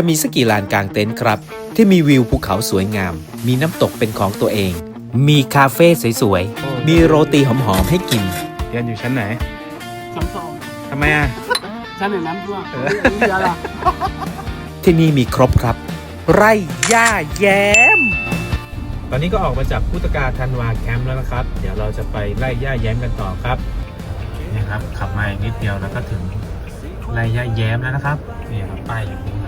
จะมีสักกี่ลานกลางเต็นท์ครับ ที่มีวิวภูเขาสวยงาม มีน้ำตกเป็นของตัวเอง มีคาเฟ่สวยๆ มีโรตีหอมๆให้กิน เรียนอยู่ชั้นไหนชั้นสองทำไมอะชั้นหนึ่งน้ำท่วมเอออันนี้เดือนละที่นี่มีครบครับ ไร่ย่าแย้ม ตอนนี้ก็ออกมาจากพุทธกาธันวาแคมป์แล้วนะครับ เดี๋ยวเราจะไปไล่ย่าแย้มกันต่อครับนี่ครับขับมาอีกนิดเดียวแล้วก็ถึงไล่ย่าแย้มแล้วนะครับนี่ครับป้ายอยู่นี่ครับ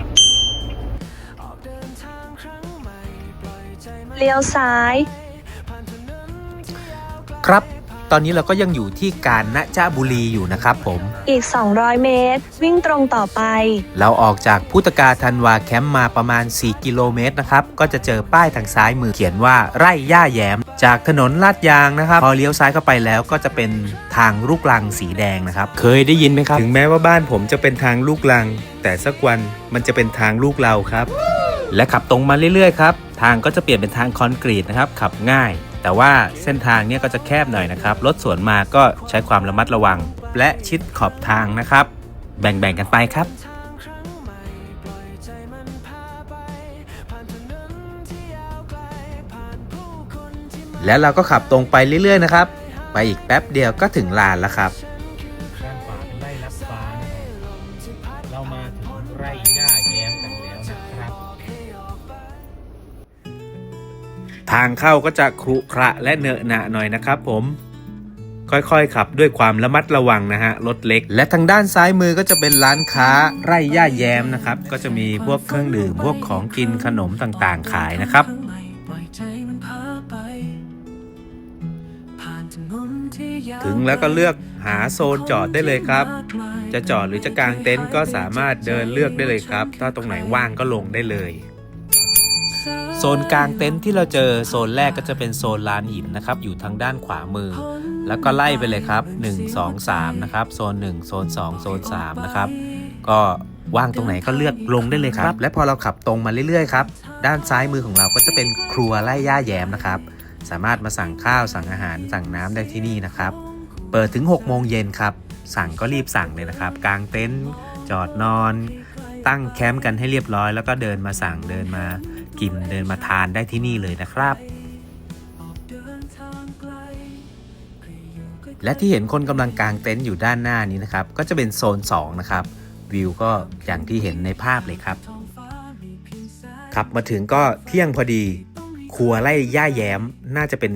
เลี้ยวซ้าย ครับ ตอนนี้เราก็ยังอยู่ที่กาญนะจ้าบุรีอยู่นะครับผม อีก 200 เมตร วิ่งตรงต่อไป เราออกจากพุทธกาธันวาแคมป์มาประมาณ 4 กิโลเมตรนะครับ ก็จะเจอป้ายทางซ้ายมือเขียนว่าไร่ย่าแย้มจากถนนลาดยางนะครับ พอเลี้ยวซ้ายเข้าไปแล้วก็จะเป็นทางลูกลังสีแดงนะครับ เคยได้ยินไหมครับ ถึงแม้ว่าบ้านผมจะเป็นทางลูกลัง แต่สักวันมันจะเป็นทางลูกเราครับ และขับตรงมาเรื่อยๆครับทางก็จะเปลี่ยนเป็นทางคอนกรีตนะครับขับง่าย แต่ว่าเส้นทางเนี่ยก็จะแคบหน่อยนะครับรถสวนมาก็ใช้ความระมัดระวัง และชิดขอบทางนะครับ แบ่งๆกันไปครับแล้วเราก็ขับตรงไปเรื่อย ๆ นะครับ ไปอีกแป๊บเดียวก็ถึงลานแล้วครับด้านขวาเป็นไร่ลับฟ้าเรามาถึงไร่ย่าแย้มกันแล้วนะครับ ทางเข้าก็จะครุขระและเนอะหนะหน่อยนะครับผมค่อยๆขับด้วยความระมัดระวังนะฮะรถเล็ก และทางด้านซ้ายมือก็จะเป็นร้านค้าไร่ย่าแย้มนะครับ ก็จะมีพวกเครื่องดื่มพวกของกินขนมต่างๆ ขายนะครับถึงแล้วก็เลือกหาโซนจอดได้เลยครับ จะจอดหรือจะกางเต็นท์ก็สามารถเดินเลือกได้เลยครับ ถ้าตรงไหนว่างก็ลงได้เลย โซนกลางเต็นท์ที่เราเจอโซนแรกก็จะเป็นโซนลานหินนะครับ อยู่ทางด้านขวามือ แล้วก็ไล่ไปเลยครับ 1 2 3 นะครับ โซน 1 โซน 2 โซน 3 นะครับ ก็ว่างตรงไหนก็เลือกลงได้เลยครับ และพอเราขับตรงมาเรื่อยๆครับ ด้านซ้ายมือของเราก็จะเป็นครัวไร่ย่าแย้มนะครับ สามารถมาสั่งข้าวสั่งอาหารสั่งน้ำได้ที่นี่นะครับ เปิดถึง 6 โมงเย็นครับ สั่งก็รีบสั่งเลยนะครับกางเต็นท์จอดนอน ตั้งแคมป์กันให้เรียบร้อย แล้วก็เดินมาสั่งเดินมา กินเดินมาทานได้ที่นี่เลยนะครับ และที่เห็นคนกำลังกางเต็นท์อยู่ด้านหน้านี้นะครับ ก็จะเป็นโซน 2 นะครับ วิวก็อย่างที่เห็นในภาพเลยครับขับมาถึงก็เที่ยงพอดีครัวไล่ย่าแย้มน่าจะเป็น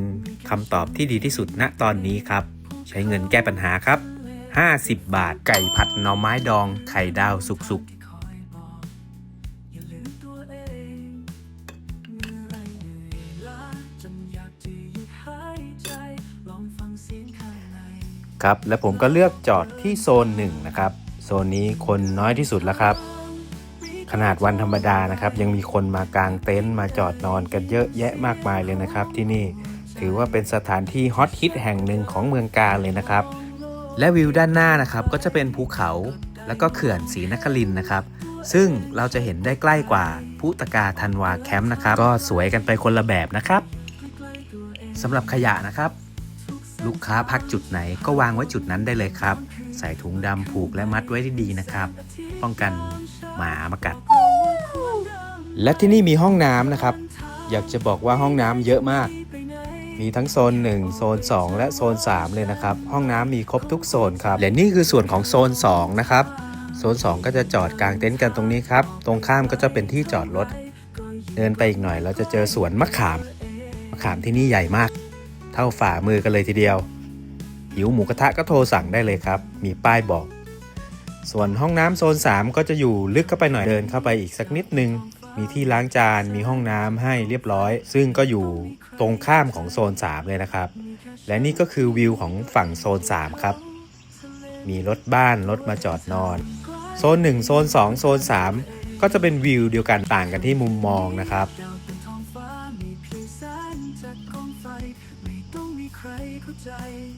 คำตอบที่ดีที่สุดณตอนนี้ครับ ใช้เงินแก้ปัญหาครับ 50 บาทไก่ผัดหน่อไม้ดองไข่ดาวสุกๆ ครับ และผมก็เลือกจอดที่โซนหนึ่งนะครับ โซนนี้คนน้อยที่สุดแล้วครับ ขนาดวันธรรมดานะครับ ยังมีคนมากางเต็นท์มาจอดนอนกันเยอะแยะมากมายเลยนะครับ ที่นี่ถือว่าเป็นสถานที่ฮอตฮิตแห่งหนึ่งของเมืองกาเลยนะครับ และวิวด้านหน้านะครับก็จะเป็นภูเขาแล้วก็เขื่อนศรีนครินนะครับ ซึ่งเราจะเห็นได้ใกล้กว่าพุตกาธันวาแคมป์นะครับ ก็สวยกันไปคนละแบบนะครับสำหรับขยะนะครับ ลูกค้าพักจุดไหนก็วางไว้จุดนั้นได้เลยครับ ใส่ถุงดำผูกและมัดไว้ได้ดีนะครับ ป้องกันหมามากัด และที่นี่มีห้องน้ำนะครับ อยากจะบอกว่าห้องน้ำเยอะมาก มีทั้งโซน 1 โซน 2 และโซน 3 เลยนะครับ ห้องน้ำมีครบทุกโซนครับ และนี่คือส่วนของโซน 2 นะครับ โซน 2 ก็จะจอดกลางเต็นท์กันตรงนี้ครับ ตรงข้ามก็จะเป็นที่จอดรถ เดินไปอีกหน่อยเราจะเจอสวนมะขาม มะขามที่นี่ใหญ่มาก เท่าฝ่ามือกันเลยทีเดียว หิวหมูกระทะก็โทรสั่งได้เลยครับ มีป้ายบอก ส่วนห้องน้ำโซน 3 ก็จะอยู่ลึกเข้าไปหน่อยเดินเข้าไปอีกสักนิดนึง มีที่ล้างจานมีห้องน้ำให้เรียบร้อย ซึ่งก็อยู่ตรงข้ามของโซน 3 เลยนะครับ และนี่ก็คือวิวของฝั่งโซน 3 ครับ มีรถบ้านรถมาจอดนอน โซน 1 โซน 2 โซน 3 ก็จะเป็นวิวเดียวกันต่างกันที่มุมมองนะครับ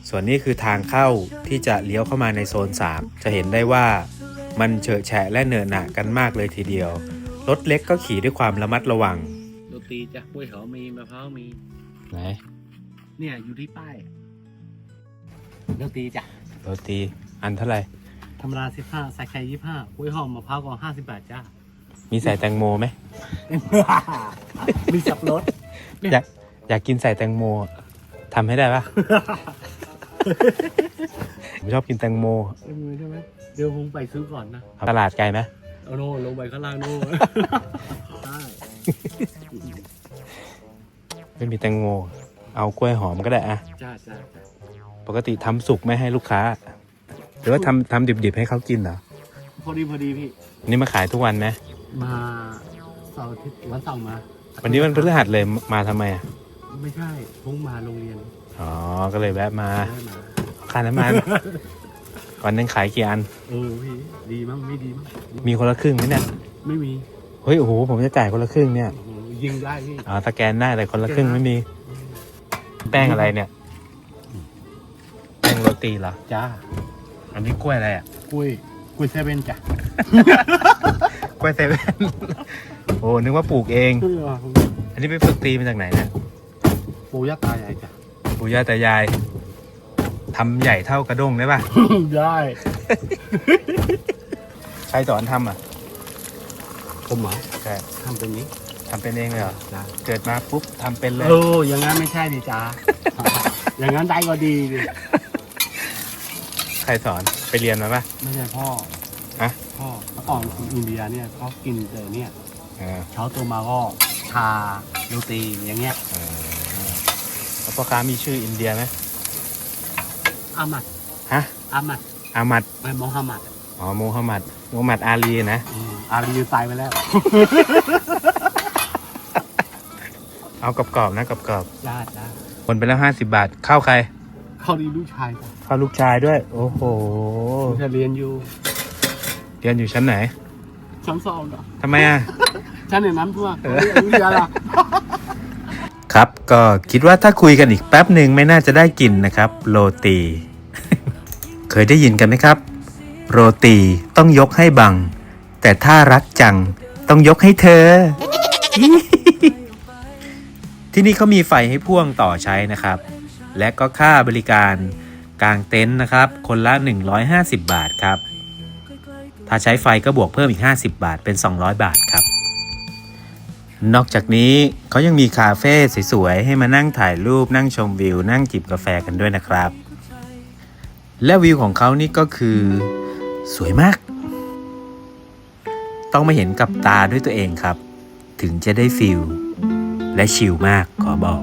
ส่วนนี้คือทางเข้าที่จะเลี้ยวเข้ามาในโซน 3 จะเห็นได้ว่ามันเฉอะแฉะและเหนอะหนะกันมากเลยทีเดียว รถเล็กก็ขี่ด้วยความระมัดระวังโรตีจ้ะกล้วยหอมมีมะพร้าวมี ไหน เนี่ยอยู่ที่ป้ายโรตีจ้ะโรตี อันเท่าไหร่ธรรมดาสิบห้าใส่ไข่ยี่ห้ากล้วยหอมมะพร้าวก็ห้าสิบบาทจ้ามีใส่แตงโมไหม มีสับรถอยากอยากกินใส่แตงโมทำให้ได้ปะ ผมชอบกินแตงโม เออใช่ไหมเดี๋ยวผมไปซื้อก่อนนะ ตลาดไกลไหมเอาโน่ลงไปข้างล่างโน่ใช่ไม่มีแตงโม เอากล้วยหอมก็ได้อะจ้าจ้าจ้าปกติทำสุกไม่ให้ลูกค้า หรือว่าทำทำดิบๆให้เขากินเหรอ พอดีพอดีพี่ นี่มาขายทุกวันไหมมาเสาร์อาทิตย์วันเสาร์มาวันนี้มันพฤหัสเลยมาทำไมอะไม่ใช่พุ่งมาโรงเรียน อ๋อ ก็เลยแวะมาได้มาค่าน้ำมันวันหนึงขายกี่อัน เออพี่ดีมั้งไม่ดีมั้งมีคนละครึ่งไหมเนี่ย ไม่มี เฮ้ย โอ้โห ผมจะจ่ายคนละครึ่งเนี่ยโอ้โหยิงได้พี่อ๋อสแกนได้แต่คนละครึ่งไม่มี แป้งอะไรเนี่ย แป้งโรตีเหรอ จ้า อันนี้กล้วยอะไรอะ กล้วย กล้วยเซเว่นจ้ะ กล้วยเซเว่น โอ้ นึกว่าปลูกเองเอออันนี้ไปฝึกตีมาจากไหนเนี่ย ปู่ย่าตายายจ้ะ ปู่ย่าตายายทำใหญ่เท่ากระด้งได้ป่ะ ได้ใครสอนทำอะผมเหรอใช่ทำเป็นนี้ทำเป็นเองเลยเหรอจ้าเกิดมาปุ๊บทำเป็นเลยเอออย่างนั้นไม่ใช่ดิจ้า อย่างนั้นได้ก็ดีดิใครสอนไปเรียนมาป่ะ ไม่ใช่พ่อฮะ พ่อเมื่อก่อนคนอินเดียเนี่ยเขากินแต่เนี่ยเออเช้าตัวมาก็ชาโรตีอย่างเงี้ย เออเออแล้ว พ่อค้ามีชื่ออินเดียไหมอามัดฮะอามัดอามัดไม่โมฮัมหมัดอ๋อมูฮัมหมัดมูฮัมหมัดอาลีนะอืมอาลีตายไปแล้วเอากรอบๆนะกรอบจ้าจ้าๆคนไปแล้วห้าสิบาทเข้าใคร เขาดีลูกชายจ้ะเข้าลูกชายด้วย โอ้โหลูกชายเรียนอยู่เรียนอยู่ชั้นไหนชั้นสองเหรอทำไมอะชั้นในน้ำท่วมเขาเรียนอนุญาตละ ครับก็คิดว่าถ้าคุยกันอีกแป๊บหนึ่งไม่น่าจะได้กินนะครับ โรตี เคยได้ยินกันไหมครับ โรตีต้องยกให้บัง แต่ถ้ารักจังต้องยกให้เธอ ที่นี่เขามีไฟให้พ่วงต่อใช้นะครับ และก็ค่าบริการกลางเต็นท์นะครับ คนละ 150 บาทครับ ถ้าใช้ไฟก็บวกเพิ่มอีก 50 บาทเป็น 200 บาทครับ นอกจากนี้เขายังมีคาเฟ่สวยๆ ให้มานั่งถ่ายรูปนั่งชมวิว นั่งจิบกาแฟกันด้วยนะครับ และวิวของเขานี่ก็คือ สวยมาก ต้องมาเห็นกับตาด้วยตัวเองครับ ถึงจะได้ฟิลและชิลมากขอบอก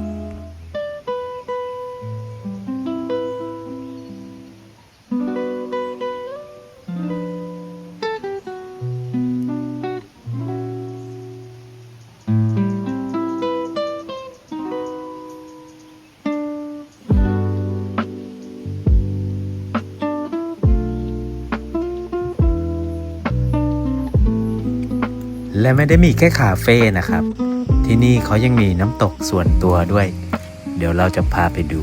และไม่ได้มีแค่คาเฟ่นะครับ ที่นี่เขายังมีน้ำตกส่วนตัวด้วย เดี๋ยวเราจะพาไปดู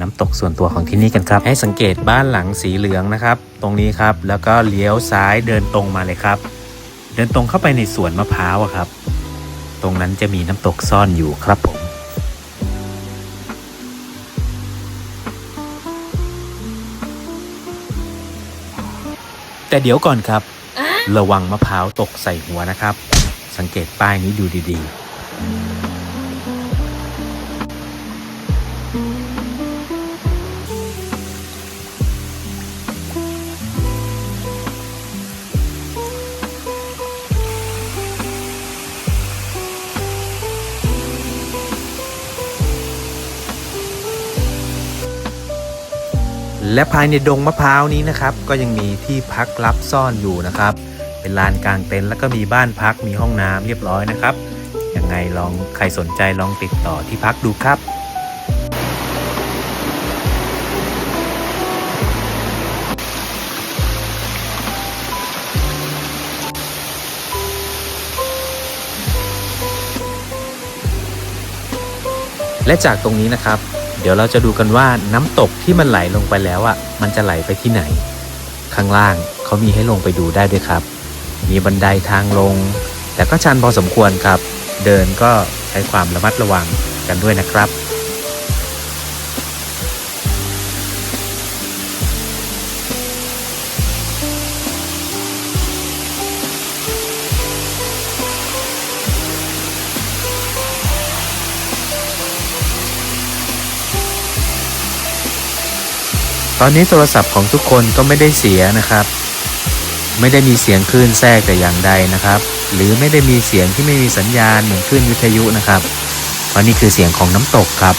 น้ำตกส่วนตัวของที่นี่กันครับ ให้สังเกตบ้านหลังสีเหลืองนะครับ ตรงนี้ครับแล้วก็เลี้ยวซ้ายเดินตรงมาเลยครับ เดินตรงเข้าไปในสวนมะพร้าวครับ ตรงนั้นจะมีน้ำตกซ่อนอยู่ครับผมแต่เดี๋ยวก่อนครับ ระวังมะพร้าวตกใส่หัวนะครับ สังเกตป้ายนี้ดูดี ๆและภายในดงมะพร้าวนี้นะครับ ก็ยังมีที่พักลับซ่อนอยู่นะครับ เป็นลานกลางเต็นท์แล้วก็มีบ้านพักมีห้องน้ำเรียบร้อยนะครับยังไงลองใครสนใจลองติดต่อที่พักดูครับและจากตรงนี้นะครับ เดี๋ยวเราจะดูกันว่าน้ำตกที่มันไหลลงไปแล้วอะมันจะไหลไปที่ไหน ข้างล่างเขามีให้ลงไปดูได้ด้วยครับ มีบันไดทางลง แต่ก็ชันพอสมควรครับ เดินก็ใช้ความระมัดระวังกันด้วยนะครับตอนนี้โทรศัพท์ของทุกคนก็ไม่ได้เสียนะครับ ไม่ได้มีเสียงคลื่นแทรกแต่อย่างใดนะครับ หรือไม่ได้มีเสียงที่ไม่มีสัญญาณเหมือนคลื่นวิทยุนะครับเพราะนี่คือเสียงของน้ำตกครับ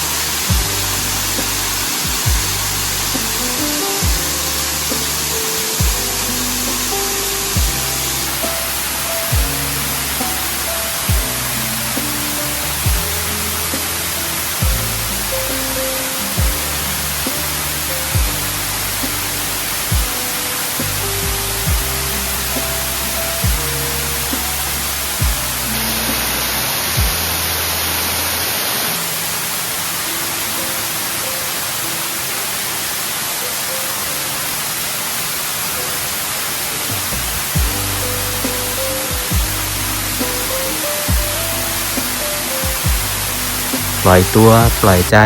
ปล่อยตัวปล่อยใจ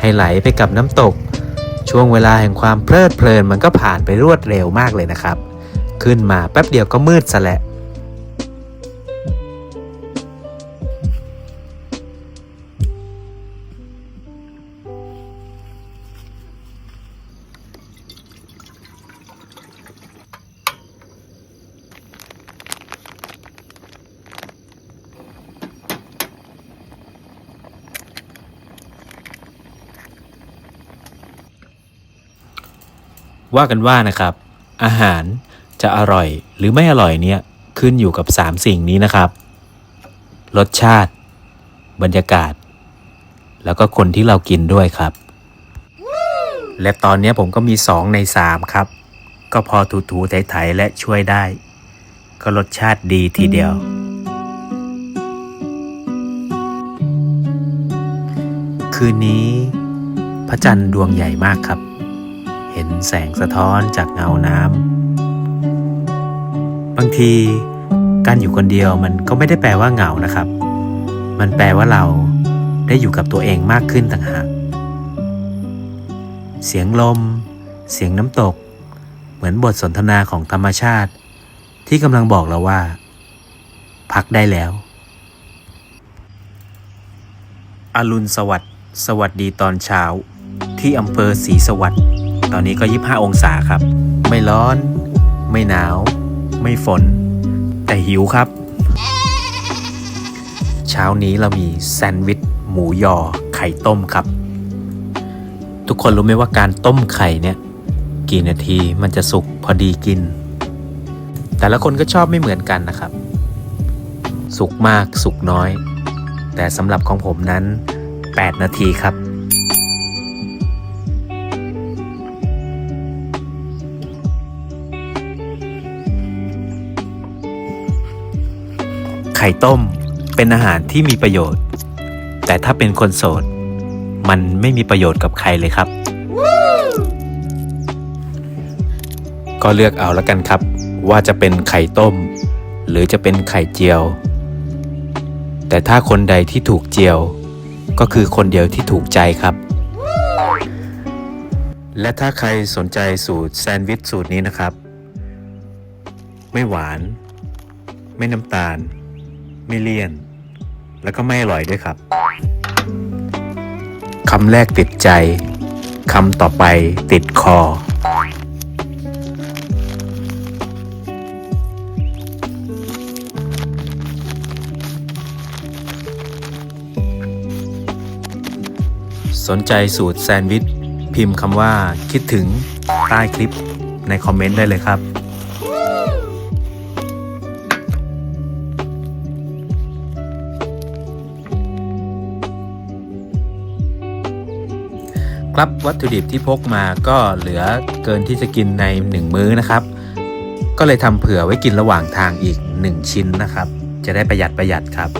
ให้ไหลไปกับน้ำตก ช่วงเวลาแห่งความเพลิดเพลินมันก็ผ่านไปรวดเร็วมากเลยนะครับ ขึ้นมาแป๊บเดียวก็มืดซะแล้ว ว่ากันว่านะครับ อาหารจะอร่อยหรือไม่อร่อยเนี่ยขึ้นอยู่กับ 3 สิ่งนี้นะครับ รสชาติ บรรยากาศ แล้วก็คนที่เรากินด้วยครับ และตอนนี้ผมก็มี 2 ใน 3 ครับ ก็พอถูๆไถๆและช่วยได้ ก็รสชาติดีทีเดียว คืนนี้ พระจันทร์ดวงใหญ่มากครับ ห็นแสงสะท้อนจากเงาน้ำบางทีการอยู่คนเดียวมันก็ไม่ได้แปลว่าเหงานะครับ มันแปลว่าเราได้อยู่กับตัวเองมากขึ้นต่างหาก เสียงลม เสียงน้ำตก เหมือนบทสนทนาของธรรมชาติ ที่กำลังบอกเราว่า พักได้แล้ว อรุณสวัสดิ์ สวัสดีตอนเช้า ที่อำเภอศรีสวัสดิ์ ตอนนี้ก็ 25 องศาครับ ไม่ร้อน ไม่หนาว ไม่ฝน แต่หิวครับ เช้านี้เรามีแซนด์วิช หมูยอ ไข่ต้มครับ ทุกคนรู้ไหมว่าการต้มไข่เนี่ย กี่นาทีมันจะสุกพอดีกิน แต่ละคนก็ชอบไม่เหมือนกันนะครับ สุกมากสุกน้อย แต่สำหรับของผมนั้น 8 นาทีครับ ข่ต้มเป็นอาหารที่มีประโยชน์ แต่ถ้าเป็นคนโสด มันไม่มีประโยชน์กับใครเลยครับ ก็เลือกเอาแล้วกันครับ ว่าจะเป็นไข่ต้ม หรือจะเป็นไข่เจียว แต่ถ้าคนใดที่ถูกเจียว ก็คือคนเดียวที่ถูกใจครับ และถ้าใครสนใจสูตรแซนด์วิชสูตรนี้นะครับ ไม่หวาน ไม่น้ำตาล ไม่เลี่ยน แล้วก็ไม่อร่อยด้วยครับคำแรกติดใจคำต่อไปติดคอ สนใจสูตรแซนด์วิช พิมพ์คำว่าคิดถึงใต้คลิปในคอมเมนต์ได้เลยครับ ครับวัตถุดิบที่พกมาก็เหลือเกินที่จะกินใน 1 มื้อนะครับ ก็เลยทำเผื่อไว้กินระหว่างทางอีก 1 ชิ้นนะครับ จะได้ประหยัดประหยัดครับ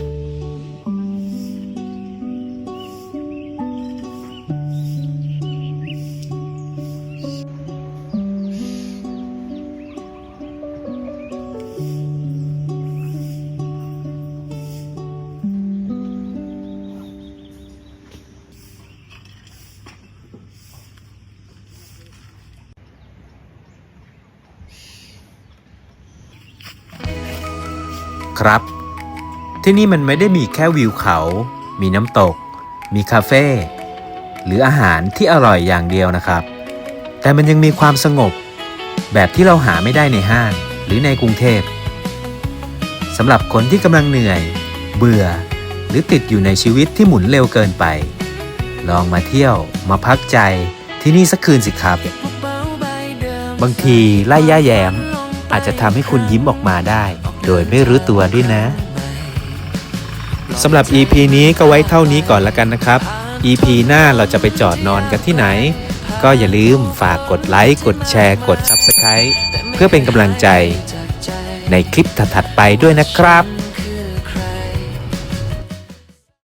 ครับ ที่นี่มันไม่ได้มีแค่วิวเขา มีน้ำตก มีคาเฟ่หรืออาหารที่อร่อยอย่างเดียวนะครับ แต่มันยังมีความสงบ แบบที่เราหาไม่ได้ในห้างหรือในกรุงเทพสำหรับคนที่กำลังเหนื่อย เบื่อ หรือติดอยู่ในชีวิตที่หมุนเร็วเกินไป ลองมาเที่ยวมาพักใจที่นี่สักคืนสิครับ บางทีไล่ย่าแยมอาจจะทำให้คุณยิ้มออกมาได้ โดยไม่รู้ตัวด้วยนะสำหรับ EP นี้ก็ไว้เท่านี้ก่อนละกันนะครับ EP หน้าเราจะไปจอดนอนกันที่ไหน ก็อย่าลืมฝากกดไลค์กดแชร์ กด Subscribe เพื่อเป็นกำลังใจในคลิปถัดๆไปด้วยนะครับ